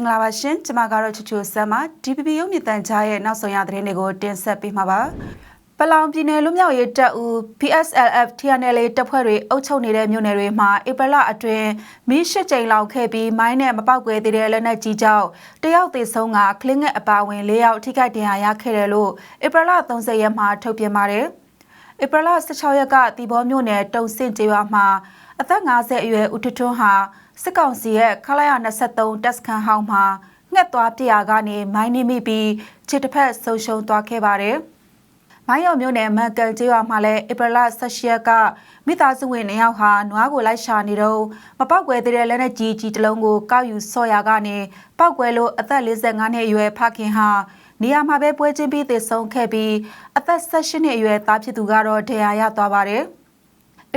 င်္ဂလာပါရှင်ကျွန်မကတော့ချူချူဆမ်ပါ DPP ရုပ်မြင့်တန်ကြားရဲ့နောက်ဆုံးရသတင်းတွေကိုတင်ဆက်ပေးမှာပါပလောင်ပြည်နယ်လူမျိုးရေးတပ်ဦး PSLF TNL တပ်ဖွဲ့တွေအုပ်ချုပ်နေတဲ့မြို့နယ်တွေမှာဧပြီလအတွင်းမီးရှိကြိမ်လောက်ခဲ့ပြီးမိုင်းနဲ့မပောက်ကွဲသေးတဲ့လက်နက်ကြီးကြောင့်တယောက်သေဆုံးကကလင်းငက်အပါဝင်၄ယောက်ထိခိုက်ဒဏ်ရာရခဲ့တယ်လို့ဧပြီလ30ရက်မှာထုတ်ပြန်ပါတယ် ဧပြီလ16ရက်ကတီဘောမြို့နယ်တုံစင့်ကျေးရွာမှာအသက်50အရွယ်ဦးထွန်းဟာစစ်ကောင်စီရဲ့ခလာရ23တပ်စခန်းဟောင်းမှာငှက်သွားပြရာကနေမိုင်းနှိမိပြီးခြေတစ်ဖက်ဆုံရှုံသွားခဲ့ပါတယ်။မိုင်းရော်မြို့နယ်မန်ကန်ကျေးရွာမှာလည်းဧပြီလ16ရက်ကမိသားစုဝင်2ယောက်ဟာနွားကိုလိုက်ရှာနေတော့မပောက်ကွဲသေးတဲ့လက်နက်ကြီးကြီးတစ်လုံးကိုကောက်ယူဆော့ရာကနေပောက်ကွဲလို့အသက်45နှစ်အရွယ်ဖခင်ဟာ နေရာမှာပဲပွဲချင်းပြီးသေဆုံးခဲ့ပြီးအသက်18နှစ်အရွယ်သားဖြစ်သူကတော့ဒဏ်ရာရသွားပါတယ်။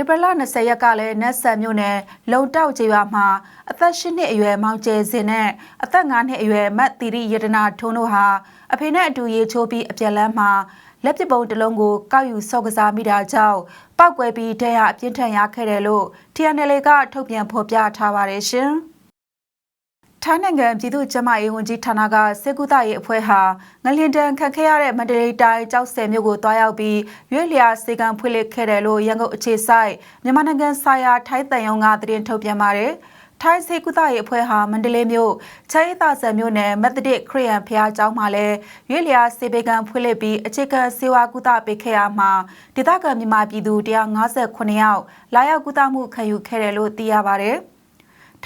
ဧပြီလ20ရက်ကလည်းနတ်ဆန်မြို့နယ်လုံတောက်ကျေးရွာမှာအသက်8နှစ်အရွယ်မောင်ကျဲစင်နဲ့အသက်9နှစ်အရွယ်မတ်တီရီယတနာထွန်းတို့ဟာအဖေနဲ့အတူရေချိုးပြီးအပြက်လန်းမှာလက်ပစ်ပုံတစ်လုံးကိုကောက်ယူဆော့ကစားမိတာကြောင့်ပောက်ကွဲပြီးဒဏ်ရာအပြင်းထန်ရခဲ့တယ်လို့ TNL ကထုတ်ပြန်ဖော်ပြထားပါတယ်ရှင်။ ထိုင်းနိုင်ငံပြည်သူ့ကျန်းမာရေးဝန်ကြီးဌာနကစေကူတာရေးအဖွဲ့ဟာငလင်တန်ခတ်ခဲ့ရတဲ့မန္တလေးတိုင်းကြောက်ဆယ်မြို့ကိုတွားရောက်ပြီးရွေးလျာစေကံဖွင့်လှစ်ခဲ့တယ်လို့ရန်ကုန်အခြေစိုက်မြန်မာနိုင်ငံဆိုင်ရာထိုင်းတန်ယုံကသတင်းထုတ်ပြန်ပါတယ်။ထိုင်းစေကူတာရေးအဖွဲ့ဟာမန္တလေးမြို့ချဲသာဆယ်မြို့နယ်မက်သဒစ်ခရီးယန်ဖျားကျောင်းမှာလည်းရွေးလျာစေပေကံဖွင့်လှစ်ပြီးအခြေခံစေဝါကုသပေးခဲ့ရမှာဒေသခံမြန်မာပြည်သူ158ယောက်လာရောက်ကုသမှုခံယူခဲ့တယ်လို့သိရပါတယ်။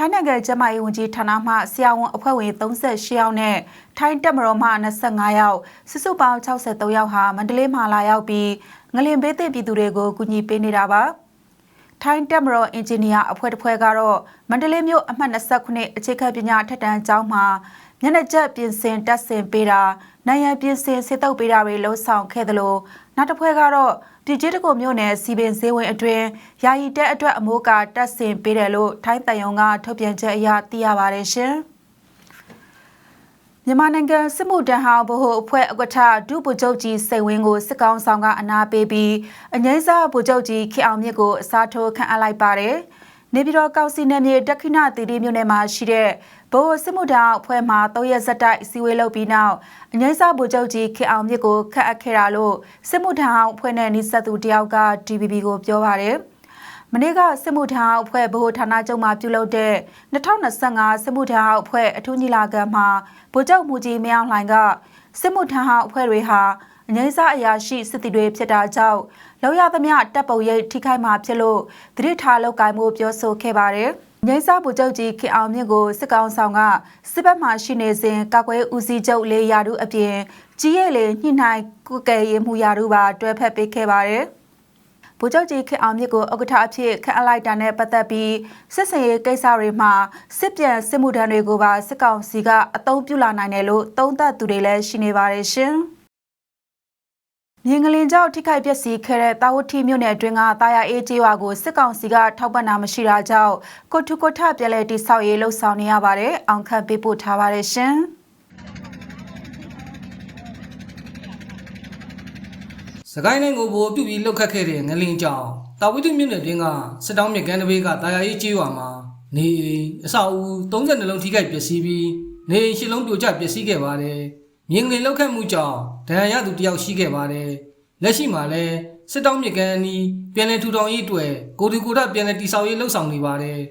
ထိုင်းနိုင်ငံကျန်းမာရေးဝန်ကြီးဌာနမှဆရာဝန်အဖွဲ့ဝင်38ယောက်နဲ့ထိုင်းတပ်မတော်မှ25ယောက်စုစုပေါင်း63ယောက်ဟာမန္တလေးမှာလာရောက်ပြီးငလင်ဘေးသင့်ပြည်သူတွေကိုကူညီပေးနေတာပါထိုင်းတက်မတော်အင်ဂျင်နီယာအဖွဲ့တစ်ဖွဲ့ကတော့မန္တလေးမြို့အမှတ်29အခြေခံပညာထက်တန်းကျောင်းမှာမျက်နှာကျက်ပြင်ဆင်တက်ဆင်ပေးတာနိုင်ရန်ပြင်ဆင်စေတုပ်ပေးတာတွေလှုံ့ဆော်ခဲ့သလိုနောက်တစ်ဖွဲ့ကတော့ ပြည်ကြီးတကုမြို့နယ်စီပင်ဈေးဝင်အတွင်းယာယီတက်အတွက်အမိုးကတက်ဆင်ပေးတယ်လို့ထိုင်းတန်ယုံကထုတ်ပြန်ချက်အရသိရပါတယ်ရှင်မြန်မာနိုင်ငံစစ်မှုတန်းဟောင်းဗဟိုအဖွဲ့အကွထဒုဗိုလ်ချုပ်ကြီးစိန်ဝင်းကိုစစ်ကောင်ဆောင်ကအနာပေးပြီးအငိမ့်စားဗိုလ်ချုပ်ကြီးခေအောင်မြင့်ကိုအစားထိုးခန့်အပ်လိုက်ပါတယ်။ နေပြည်တော်ကောင်စီနယ်မြေတက်ခိနတီတီမြို့နယ်မှာရှိတဲ့ဗိုလ်စစ်မှုထမ်းအဖွဲ့မှ၃ရက်ဆက်တိုက်စီဝေးလုပ်ပြီးနောက်အငိမ့်စားဗိုလ်ချုပ်ကြီးခေအောင်မြစ်ကိုခတ်အပ်ခဲ့တာလို့စစ်မှုထမ်းအဖွဲ့နဲ့နှိဆက်သူတယောက်က DBB ကိုပြောပါတယ်။မနေ့ကစစ်မှုထမ်းအဖွဲ့ဗဟိုဌာနချုပ်မှပြုလုပ်တဲ့2025စစ်မှုထမ်းအဖွဲ့အထူးညီလာခံမှာဗိုလ်ချုပ်မူကြီးမင်းအောင်လှိုင်ကစစ်မှုထမ်းအဖွဲ့တွေဟာ အငိမ့်စားအရာရှိစစ်တီတွေဖြစ်တာကြောင့်လောက်ရသမျှတပ်ပုံရိပ်ထိခိုက်မှာဖြစ်လို့သတိထားလောက်ကိုင်းမှုပြောဆိုခဲ့ပါတယ်။ငိမ့်စားဗိုလ်ချုပ်ကြီးခင်အောင်မြင့်ကိုစစ်ကောင်ဆောင်ကစစ်ဘက်မှရှိနေစဉ်ကာကွယ်ဦးစီးချုပ်လေးရာထူးအပြင်ကြီးရဲလေညှိနှိုင်းကုကဲရေးမှုရာထူးပါတွဲဖက်ပေးခဲ့ပါတယ်။ဗိုလ်ချုပ်ကြီးခင်အောင်မြင့်ကိုဥက္ကဋ္ဌအဖြစ်ခန့်အပ်လိုက်တာနဲ့ပတ်သက်ပြီးစစ်စင်ရေးကိစ္စတွေမှာစစ်ပြန်စစ်မှုထမ်းတွေကိုပါစစ်ကောင်စီကအသုံးပြုလာနိုင်တယ်လို့သုံးသပ်သူတွေလည်းရှိနေပါတယ်ရှင်။ မြင်းကလင်ကြောင့်ထိခိုက်ပျက်စီးခဲ့တဲ့တာဝတိမြို့နယ်အတွင်းကတာယာအေးကျေးရွာကိုစစ်ကောင်စီကထောက်ပံ့တာမရှိတာကြောင့်ကိုထုကိုထပြည်လဲတိဆောက်ရေးလှုပ်ဆောင်နေရပါတယ်။အောင်ခန့်ပေးပို့ထားပါတယ်ရှင်။စကိုင်းနိုင်ငံကိုပြုပြီးလှုပ်ခတ်ခဲ့တဲ့ငလင်ကြောင့်တာဝတိမြို့နယ်တွင်းကစစ်တောင်းမြကန်းတဘေးကတာယာအေးကျေးရွာမှာနေအဆောက်အဦ32လုံးထိခိုက်ပျက်စီးပြီးနေရှစ်လုံးပြိုကျပျက်စီးခဲ့ပါတယ်။ မြင်ငင်လောက်ခတ်မှုကြောင့်ဒဏ်ရာရသူတယောက်ရှိခဲ့ပါတယ်။လက်ရှိမှာလည်းစစ်တောင်းမြကန်အနီးပြန်လည်ထူထောင်ရေးအတွက်ကိုဒီကိုဒပြန်လည်တည်ဆောက်ရေးလှုပ်ဆောင်နေပါတယ်။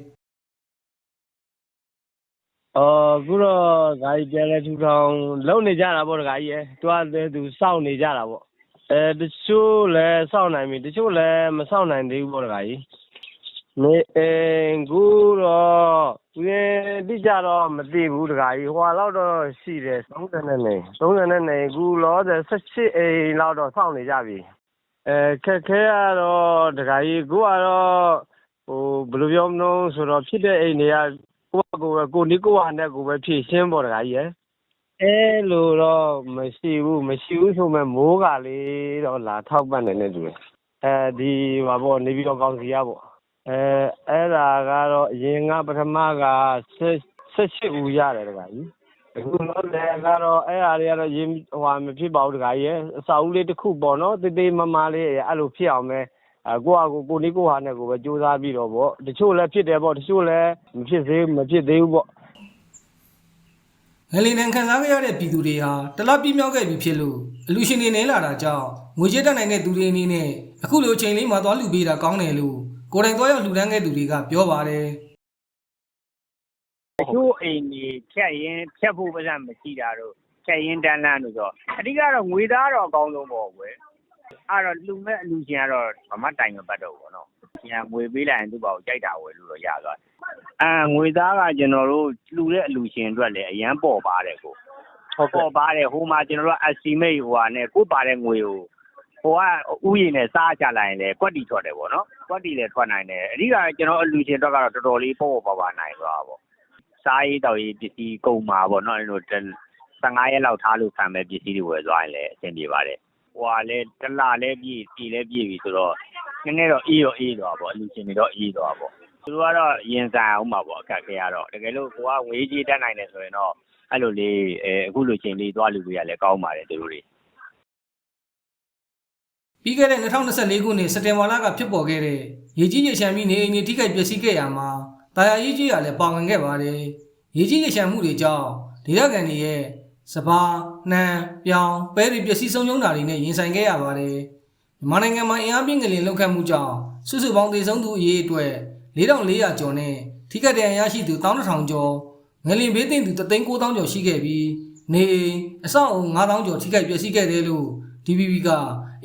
အော်ခုတော့ဂါကြီးပြန်လည်ထူထောင်လုပ်နေကြတာပေါ့ဂါကြီးရဲ့။တွားတဲ့သူစောင့်နေကြတာပေါ့။အဲတချို့လည်းစောင့်နိုင်ပြီတချို့လည်းမစောင့်နိုင်သေးဘူးပေါ့ဂါကြီး။နေအင်ခုတော့သူရဲ့ င်တိကျတော့မသိဘူးတခါကြီးဟိုလောက်တော့ရှိတယ်30နဲ့နေ30နဲ့နေအခုလောဆယ်18အိမ်လောက်တော့စောင့်နေကြပြီအဲခက်ခဲကတော့တခါကြီးကိုကတော့ဟိုဘယ်လိုပြောမလို့ဆိုတော့ဖြစ်တဲ့အိမ်တွေကကိုကကိုပဲကိုနီးကိုဟာနဲ့ကိုပဲဖြည့်ရှင်းပေါ်တခါကြီးရယ်အဲလိုတော့မရှိဘူးမရှိဘူးဆိုမဲ့မိုးကလေးတော့လာထောက်ပံ့နေနေတူတယ်အဲဒီဟာပေါ့နေပြီးတော့ကောင်းစီရပေါ့ အဲအဲ့ဒါကတော့အရင်ကပထမက18ဦးရတယ်တခါကြီးအခုတော့လည်းကတော့အဲ့ဟာတွေကတော့ရင်ဟိုမဖြစ်ပါဘူးတခါကြီးအစာဦးလေးတစ်ခုပေါ့နော်တေးသေးမမလေးအဲ့လိုဖြစ်အောင်ပဲအကိုကကိုကိုနီးကိုဟာနဲ့ကိုပဲစူးစမ်းပြီးတော့ပေါ့တချို့လည်းဖြစ်တယ်ပေါ့တချို့လည်းမဖြစ်သေးမဖြစ်သေးဘူးပေါ့ငလင်တန်ခံစားခဲ့ရတဲ့ပြည်သူတွေဟာတလပြည့်မြောက်ခဲ့ပြီဖြစ်လို့အလူရှင်တွေနေလာတာကြောင့်ငွေကြေးတက်နိုင်တဲ့သူတွေအနေနဲ့အခုလိုအချိန်လေးမှာသွားလူပေးတာကောင်းတယ်လို့ ကိုယ်တိုင်သွားရောက်လှူဒန်းခဲ့သူတွေကပြောပါတယ်အချို့အိမ်ကြီးဖြတ်ရင်ဖြတ်ဖို့ပါးစပ်မရှိတာတို့ဖြတ်ရင်တန်းလန်းတို့ဆိုအဓိကတော့ငွေသားတော့အကောင်းဆုံးပေါ့ကွယ်အဲ့တော့လူမဲ့အလူရှင်ကတော့ဘာမှတိုင်မပတ်တော့ဘူးပေါ့နော်ညာငွေပေးလိုက်ရင်သူ့ဘာကိုကြိုက်တာဝယ်လို့တော့ရသွားတယ်အာငွေသားကကျွန်တော်တို့လှူတဲ့အလူရှင်အတွက်လည်းအရန်ပေါ်ပါတယ်ကိုဟုတ်ပေါ်ပါတယ်ဟိုမှာကျွန်တော်တို့ estimate ဟိုဟာနဲ့ကိုပါတဲ့ငွေကို ဟိုကဥယျာဉ်နဲ့စားကြလိုက်ရင်လည်းကွက်တီထွက်တယ်ပေါ့နော်ကွက်တီလည်းထွက်နိုင်တယ်အဓိကကျွန်တော်အလူရှင်အတွက်ကတော့တော်တော်လေးပေါ့ပေါ့ပါပါနိုင်သွားတာပေါ့စားရေးတောက်ရေးပစ္စည်းကုန်မှာပေါ့နော်အဲ့လို15ရက်လောက်ထားလို့ခံမဲ့ပစ္စည်းတွေဝယ်သွားရင်လည်းအဆင်ပြေပါတယ်ဟိုကလည်းတစ်လလည်းပြည့်ပြည်လည်းပြည့်ပြီဆိုတော့နည်းနည်းတော့အေးရောအေးသွားပေါ့အလူရှင်တွေတော့အေးသွားပေါ့သူတို့ကတော့ရင်ဆိုင်အောင်ပါပေါ့အခက်ခဲရတော့တကယ်လို့ကိုကငွေကြီးတက်နိုင်တယ်ဆိုရင်တော့အဲ့လိုလေးအဲအခုလိုချိန်လေးသွားလူတွေရလည်းကောင်းပါတယ်သူတို့တွေ ပြီးခဲ့တဲ့2024ခုနှစ်စက်တင်ဘာလကဖြစ်ပေါ်ခဲ့တဲ့ရေကြီးရေရှမ်းပြီးနေအိမ်တွေထိခိုက်ပျက်စီးခဲ့ရမှာတာယာရေးကြီးရလည်းပါဝင်ခဲ့ပါတယ်။ရေကြီးရေရှမ်းမှုတွေကြောင့်ဒေသခံတွေရဲ့စပါးနှံပြောင်းပဲတွေပျက်စီးဆုံးရှုံးတာတွေနဲ့ရင်ဆိုင်ခဲ့ရပါတယ်။မြန်မာနိုင်ငံမှာအင်အားပြင်းကလေးလောက်ခတ်မှုကြောင့်စုစုပေါင်းသေဆုံးသူအရေအတွက်4400ကျော်နဲ့ထိခိုက်ဒဏ်ရာရရှိသူ11000ကျော်ငလင်ဘေးသိမ်းသူ39000ကျော်ရှိခဲ့ပြီးနေအိမ်အဆောက်အုံ9000ကျော်ထိခိုက်ပျက်စီးခဲ့တယ်လို့ DPP က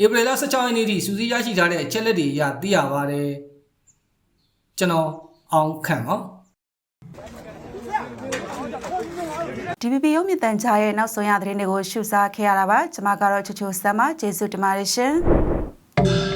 ဧပြီလ16ရက်နေ့ထိစူးစီးရရှိထားတဲ့အချက်လက်တွေအရသိရပါတယ်ကျွန်တော်အောင်ခန့်ပါ DPP ရုပ်မြင့်တန်ကြားရဲ့နောက်ဆုံးရသတင်းတွေကိုရှုစားခဲ့ရတာပါကျွန်မကတော့ချူချူဆမ်မကျေးဇူးတင်ပါတယ်ရှင်